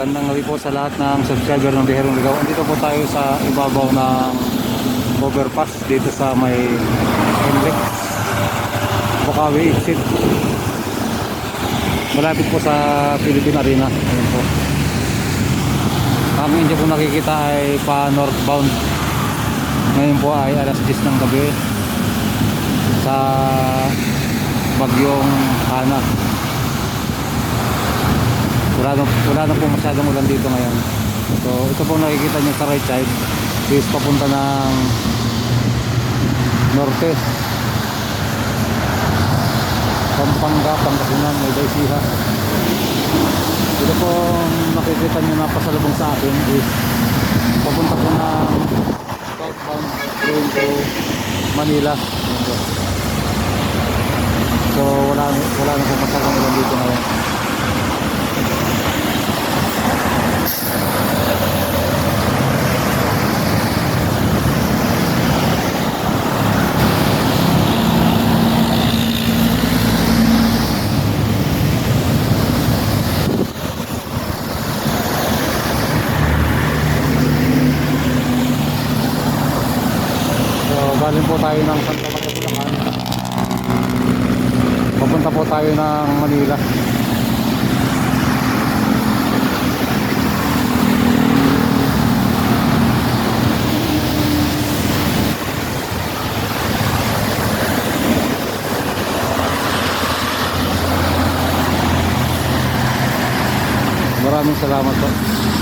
Magandang gabi po sa lahat ng subscriber ng Biherong Ligaw. Andito po tayo sa ibabaw ng overpass dito sa may Henrik. Bukawi exit. Malapit po sa Philippine Arena. Ayan po. Ang inyo po nakikita ay pa northbound. Ngayon po ay alas 10 ng gabi sa bagyong Hana. Wala na, wala na po masyadong ulan dito ngayon. So ito po nakikita nyo sa right side is papunta ng norte. Pampanga, Pangasinan, may Daisiha. Ito po nakikita nyo na pasalubong sa akin is papunta po ng southbound going to Manila. So wala, wala na po masyadong ulan dito ngayon. So, galing po tayo ng Santa Maria, Bulacan. Papunta po tayo ng Manila. Maraming salamat po.